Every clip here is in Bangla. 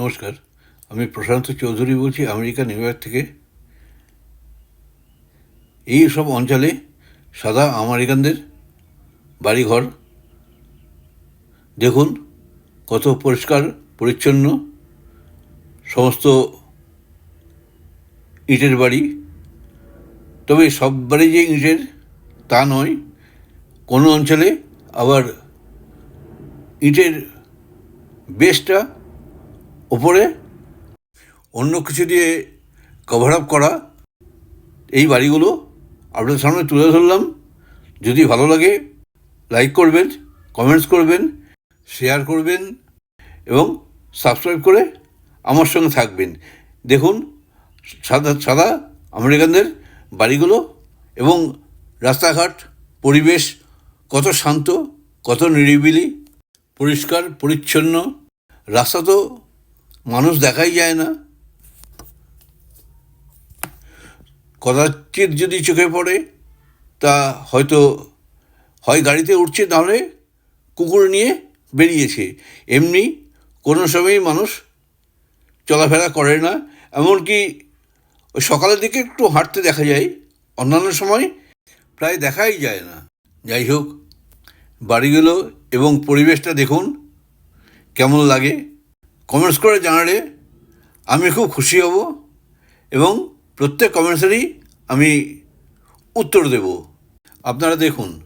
নমস্কার, আমি প্রশান্ত চৌধুরী বলছি আমেরিকা, নিউ ইয়র্ক থেকে। এই সব অঞ্চলে সাদা আমেরিকানদের বাড়িঘর। দেখুন কত পরিষ্কার, পরিচ্ছন্ন, সমস্ত ইটের বাড়ি। তবে সব বাড়ি যে ইটের তা নয়, কোনো অঞ্চলে আবার ইটের বেসটা ওপরে অন্য কিছু দিয়ে কভার আপ করা, এই বাড়িগুলো আপনাদের সামনে তুলে ধরলাম। যদি ভালো লাগে লাইক করবেন কমেন্টস করবেন শেয়ার করবেন এবং সাবস্ক্রাইব করে আমার সঙ্গে থাকবেন। দেখুন, সাদা সাদা আমেরিকানদের বাড়িগুলো এবং রাস্তাঘাট, পরিবেশ কত শান্ত, কত নিরিবিলি, পরিষ্কার, পরিচ্ছন্ন। রাস্তা তো মানুষ দেখাই যায় না। কদাচিৎ যদি চোখে পড়ে, তা হয়তো হয় গাড়িতে উঠছে, নাহলে কুকুর নিয়ে বেরিয়েছে। এমনি কোনো সময়ই মানুষ চলাফেরা করে না। এমনকি সকালের দিকে একটু হাঁটতে দেখা যায়, অন্যান্য সময় প্রায় দেখাই যায় না। যাই হোক, বাড়িগুলো এবং পরিবেশটা দেখুন, কেমন লাগে। কমেন্টস করে জানালে আমি খুব খুশি হব এবং প্রত্যেক কমেন্টসেরই আমি উত্তর দেব। আপনারা দেখুন।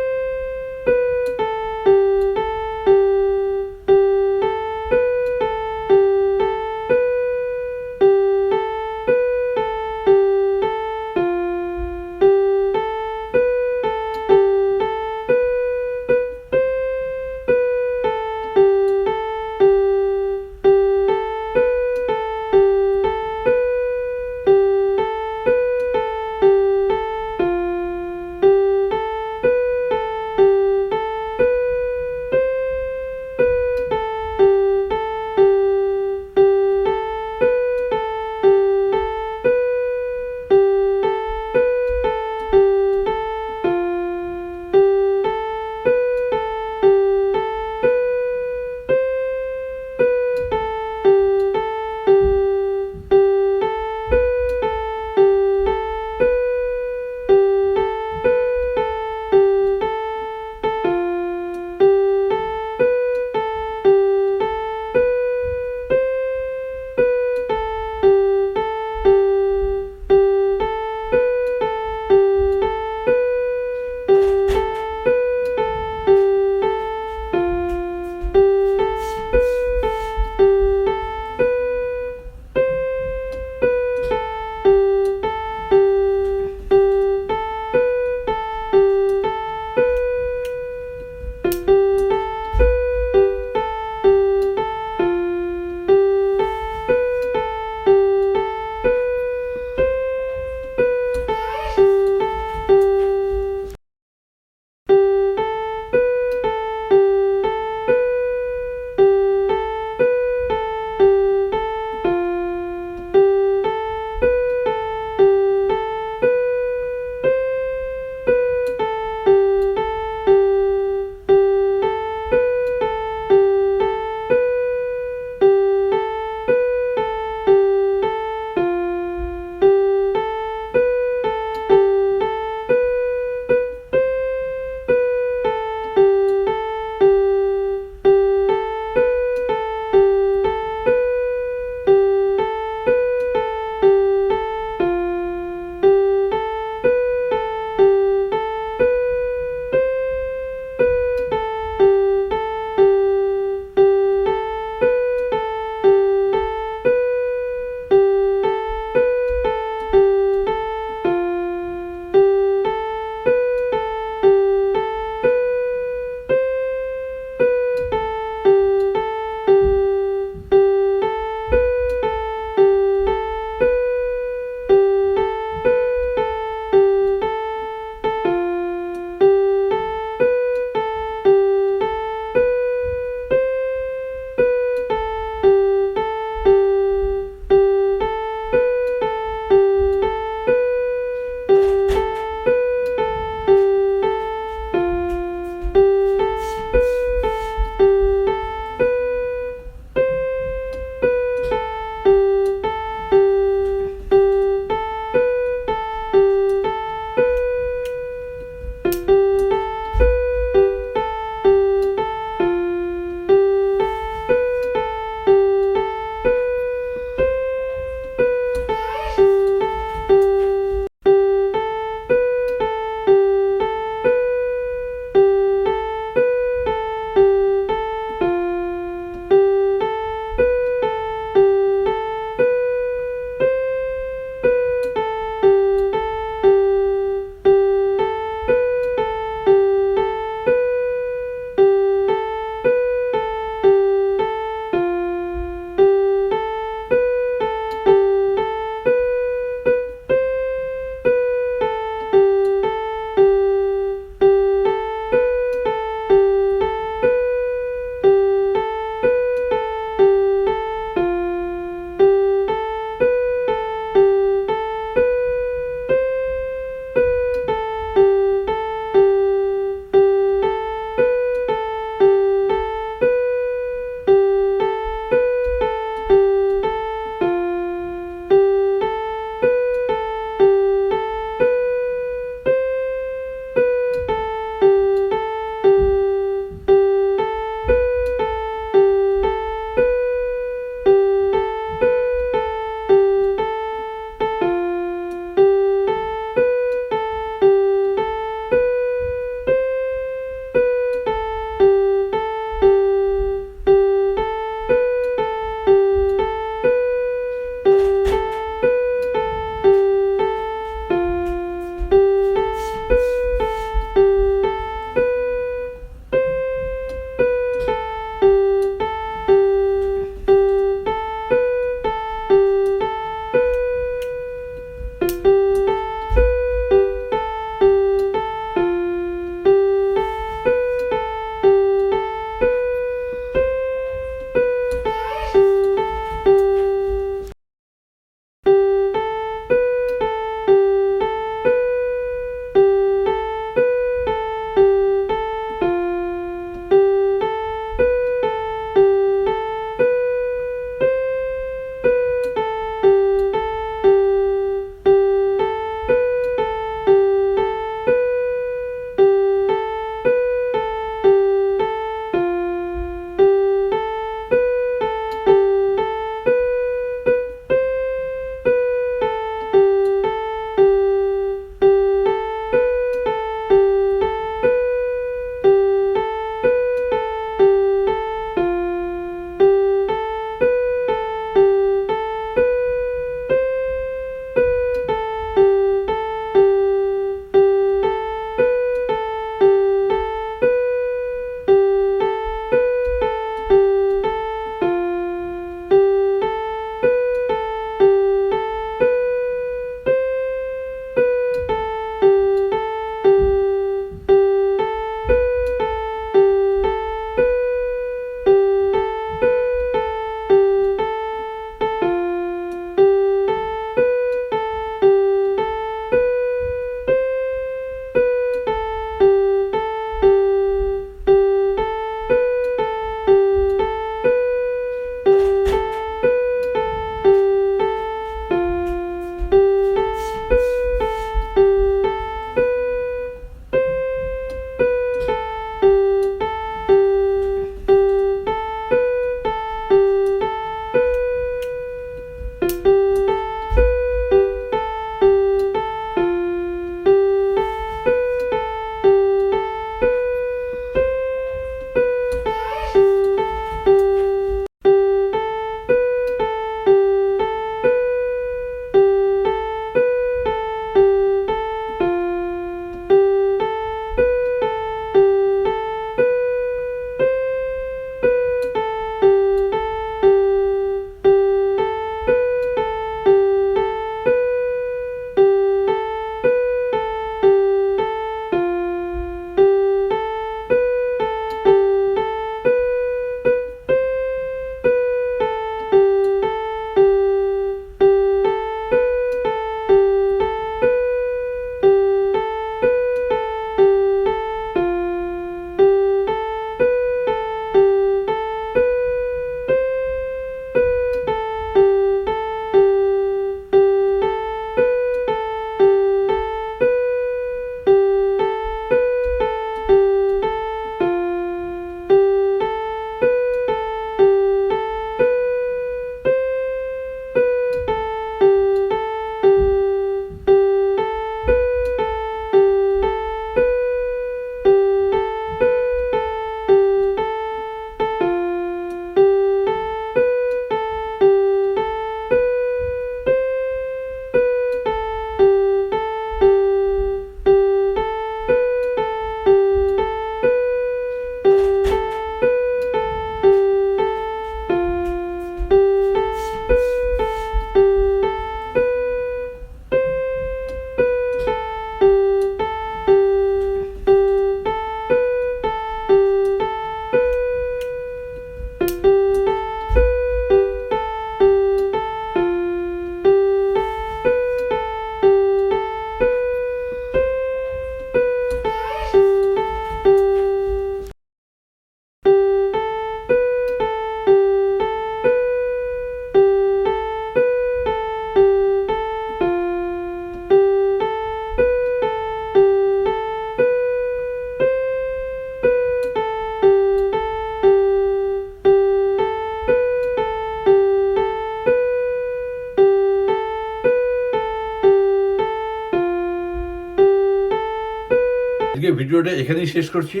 এখানেই শেষ করছি।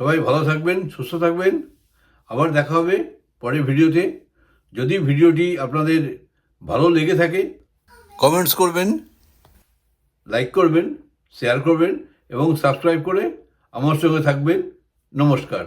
সবাই ভালো থাকবেন, সুস্থ থাকবেন। আবার দেখা হবে পরের ভিডিওতে। যদি ভিডিওটি আপনাদের ভালো লেগে থাকে, কমেন্টস করবেন, লাইক করবেন, শেয়ার করবেন এবং সাবস্ক্রাইব করে আমার সঙ্গে থাকবেন। নমস্কার।